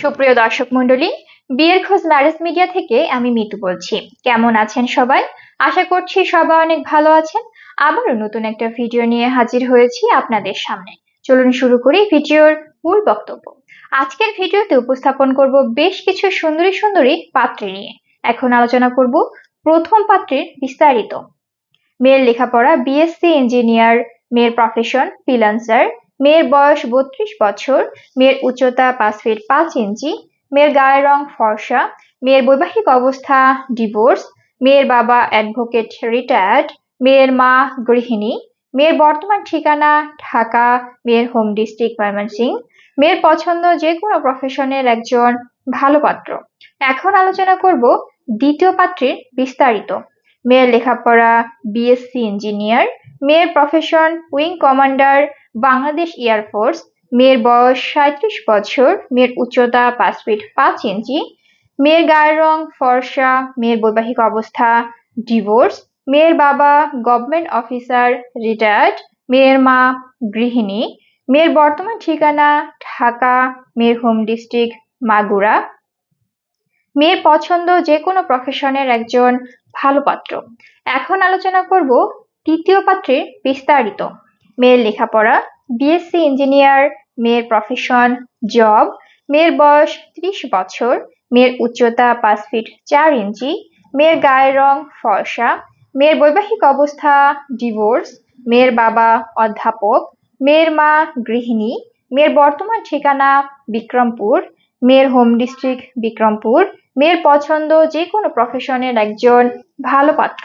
সুপ্রিয় দর্শক মণ্ডলী, বিয়ের খোঁজ ম্যারেজ মিডিয়া থেকে আমি মিতু বলছি। কেমন আছেন সবাই? আশা করছি সবাই অনেক ভালো আছেন। আবারও নতুন একটা ভিডিও নিয়ে হাজির হয়েছি আপনাদের সামনে। চলুন শুরু করি ভিডিওর মূল বক্তব্য। আজকের ভিডিওতে উপস্থাপন করব বেশ কিছু সুন্দরী সুন্দরী পাত্রী নিয়ে। এখন আলোচনা করব প্রথম পাত্রের বিস্তারিত। মেয়ের লেখাপড়া বিএসসি ইঞ্জিনিয়ার মেয়ের প্রফেশন ফ্রিল্যান্সার মেয়ের বয়স বত্রিশ বছর, মেয়ের উচ্চতা পাঁচ ফিট পাঁচ ইঞ্চি, মেয়ের গায়ের রং ফর্সা, মেয়ের বৈবাহিক অবস্থা ডিভোর্স মেয়ের বাবা অ্যাডভোকেট রিটায়ার্ড মেয়ের মা গৃহিণী, মেয়ের বর্তমান ঠিকানা ঢাকা, মেয়ের হোম ডিস্ট্রিক্ট ময়মনসিং মেয়ের পছন্দ যে কোনো প্রফেশনের একজন ভালো পাত্র। এখন আলোচনা করব দ্বিতীয় পাত্রের বিস্তারিত। মেয়ের লেখাপড়া বিএসসি ইঞ্জিনিয়ার মেয়ের profession wing commander Bangladesh air force মেয়ের বয়স সাঁত্রিশ বছর, মেয়ের উচ্চতা পাঁচ ফিট পাঁচ ইঞ্চি মেয়ের গায়ের রং ফর্সা, মেয়ের বৈবাহিক অবস্থা ডিভোর্স মেয়ের বাবা গভর্নমেন্ট অফিসার রিটায়ার্ড মেয়ের মা গৃহিণী, মেয়ের বর্তমান ঠিকানা ঢাকা, মেয়ের হোম ডিস্ট্রিক্ট মাগুরা, মেয়ের পছন্দ যে কোনো প্রফেশনের একজন ভালো পাত্র। এখন আলোচনা করব তৃতীয় পাত্রের বিস্তারিত। মেয়ের লেখাপড়া বিএসসি ইঞ্জিনিয়ার মেয়ের প্রফেশন জব মেয়ের বয়স ত্রিশ বছর, মেয়ের উচ্চতা পাঁচ ফিট চার ইঞ্চি, মেয়ের গায়ের রং ফর্সা, মেয়ের বৈবাহিক অবস্থা ডিভোর্স মেয়ের বাবা অধ্যাপক, মেয়ের মা গৃহিণী, মেয়ের বর্তমান ঠিকানা বিক্রমপুর, মেয়ের হোম ডিস্ট্রিক্ট বিক্রমপুর, মেয়ের পছন্দ যে কোনো প্রফেশনের একজন ভালো পাত্র।